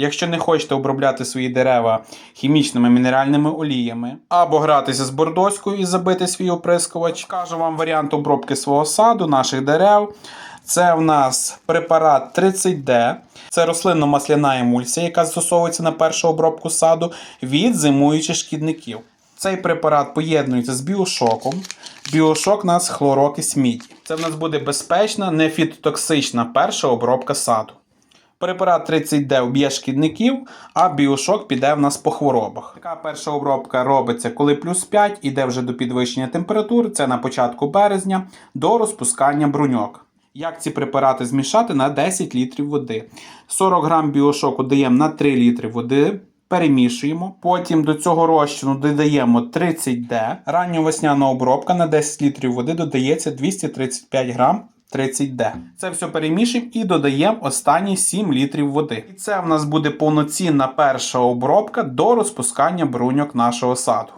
Якщо не хочете обробляти свої дерева хімічними мінеральними оліями або гратися з бордоською і забити свій оприскувач, кажу вам варіант обробки свого саду, наших дерев. Це в нас препарат 30D. Це рослинно-масляна емульсія, яка застосовується на першу обробку саду від зимуючих шкідників. Цей препарат поєднується з біошоком. Біошок у нас хлорокис міді. Це в нас буде безпечна, не фітотоксична перша обробка саду. Препарат 30D вб'є шкідників, а біошок піде в нас по хворобах. Така перша обробка робиться, коли плюс 5 іде вже до підвищення температур, це на початку березня, до розпускання бруньок. Як ці препарати змішати на 10 літрів води? 40 грам біошоку даємо на 3 літри води. Перемішуємо. Потім до цього розчину додаємо 30D. Ранньовесняна обробка на 10 літрів води додається 235 грам 30D. Це все перемішуємо і додаємо останні 7 літрів води. І це в нас буде повноцінна перша обробка до розпускання бруньок нашого саду.